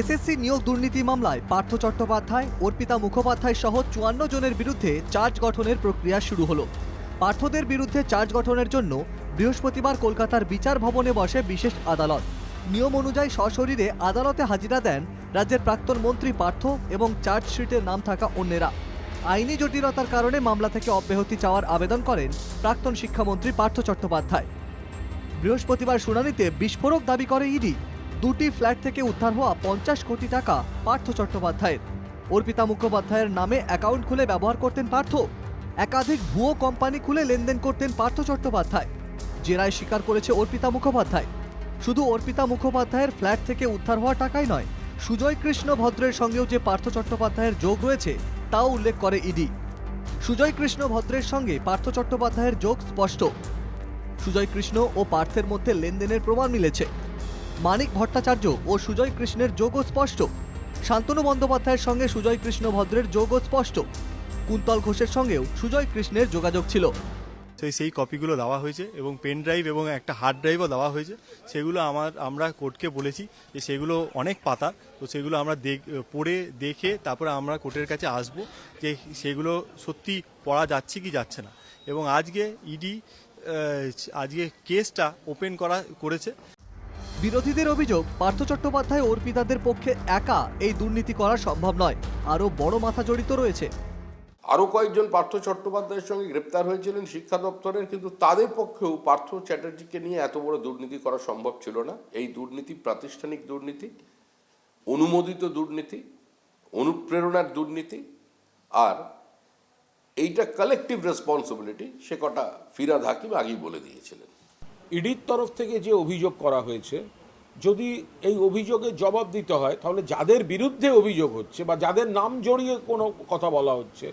SSC নিয়োগ দুর্নীতি মামলায় পার্থ চট্টোপাধ্যায়, অর্পিতা মুখোপাধ্যায় সহ চুয়ান্ন জনের বিরুদ্ধে চার্জ গঠনের প্রক্রিয়া শুরু হলো। পার্থদের বিরুদ্ধে চার্জ গঠনের জন্য বৃহস্পতিবার কলকাতার বিচার ভবনে বসে বিশেষ আদালত। নিয়ম অনুযায়ী সশরীরে আদালতে হাজিরা দেন রাজ্যের প্রাক্তন মন্ত্রী পার্থ এবং চার্জশিটে নাম থাকা অন্যেরা। আইনি জটিলতার কারণে মামলা থেকে অব্যাহতি চাওয়ার আবেদন করেন প্রাক্তন শিক্ষামন্ত্রী পার্থ চট্টোপাধ্যায়। বৃহস্পতিবার শুনানিতে বিস্ফোরক দাবি করে ইডি। দুটি ফ্ল্যাট থেকে উদ্ধার হওয়া পঞ্চাশ কোটি টাকা পার্থ চট্টোপাধ্যায়ের। অর্পিতা মুখোপাধ্যায়ের নামে অ্যাকাউন্ট খুলে ব্যবহার করতেন পার্থ। একাধিক ভুয়ো কোম্পানি খুলে লেনদেন করতেন পার্থ চট্টোপাধ্যায়, জেরায় স্বীকার করেছে অর্পিতা মুখোপাধ্যায়। শুধু অর্পিতা মুখোপাধ্যায়ের ফ্ল্যাট থেকে উদ্ধার হওয়া টাকাই নয়, সুজয় কৃষ্ণ ভদ্রের সঙ্গেও যে পার্থ চট্টোপাধ্যায়ের যোগ রয়েছে, তাও উল্লেখ করে ইডি। সুজয় কৃষ্ণ ভদ্রের সঙ্গে পার্থ চট্টোপাধ্যায়ের যোগ স্পষ্ট। সুজয় কৃষ্ণ ও পার্থের মধ্যে লেনদেনের প্রমাণ মিলেছে। মানিক ভট্টাচার্য ও সুজয় কৃষ্ণের যোগও স্পষ্ট। শান্তনু বন্দ্যোপাধ্যায়ের সঙ্গে সুজয় কৃষ্ণ ভদ্রের যোগও স্পষ্ট। কুন্তল ঘোষের সঙ্গেও সুজয় কৃষ্ণের যোগাযোগ ছিল। সেই সেই কপিগুলো দেওয়া হয়েছে এবং পেন ড্রাইভ এবং একটা হার্ড ড্রাইভও দেওয়া হয়েছে। সেগুলো আমার, আমরা কোর্টকে বলেছি যে সেগুলো অনেক পাতা। তো সেগুলো আমরা পড়ে দেখে তারপরে আমরা কোর্টের কাছে আসব যে সেগুলো সত্যি পড়া যাচ্ছে কি যাচ্ছে না। এবং আজকে ইডি আজকে কেসটা ওপেন করা করেছে। বিরোধীদের অভিযোগ, পার্থ চট্টোপাধ্যায় অর্পিতাদের পক্ষে একা এই দুর্নীতি করা সম্ভব নয়। আরও বড় মাথা জড়িত রয়েছে। আরও কয়েকজন পার্থ চট্টোপাধ্যায়ের সঙ্গে গ্রেপ্তার হয়েছিলেন শিক্ষা দপ্তরের, কিন্তু তাদের পক্ষেও পার্থ চ্যাটার্জিকে নিয়ে এত বড় দুর্নীতি করা সম্ভব ছিল না। এই দুর্নীতি প্রাতিষ্ঠানিক দুর্নীতি, অনুমোদিত দুর্নীতি, অনুপ্রেরণার দুর্নীতি আর এইটা কালেকটিভ রেসপন্সিবিলিটি সে কটা ফিরাদ হাকিম আগেই বলে দিয়েছিলেন। ইডির তরফ থেকে যে অভিযোগ করা হয়েছে, যদি এই অভিযোগের জবাব দিতে হয়, তাহলে যাদের বিরুদ্ধে অভিযোগ হচ্ছে বা যাদের নাম জড়িয়ে কোনো কথা বলা হচ্ছে,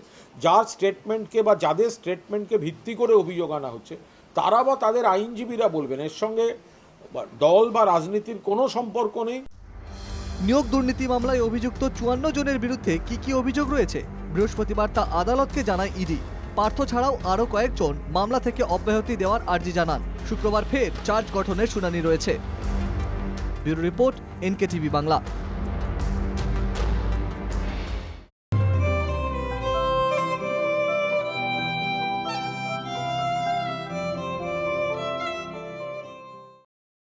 যার স্টেটমেন্টকে বা যাদের স্টেটমেন্টকে ভিত্তি করে অভিযোগ আনা হচ্ছে, তারা বা তাদের আইনজীবীরা বলবেন। এর সঙ্গে দল বা রাজনীতির কোনো সম্পর্ক নেই। নিয়োগ দুর্নীতি মামলায় অভিযুক্ত চুয়ান্ন জনের বিরুদ্ধে কি কি অভিযোগ রয়েছে? বৃহস্পতিবার তা আদালতকে জানায় ইডি। পার্থ ছাড়াও আরও কয়েকজন মামলা থেকে অব্যাহতি দেওয়ার আর্জি জানান। শুক্রবার ফের চার্জ গঠনের শুনানি রয়েছে। Bureau report NK TV Bangla.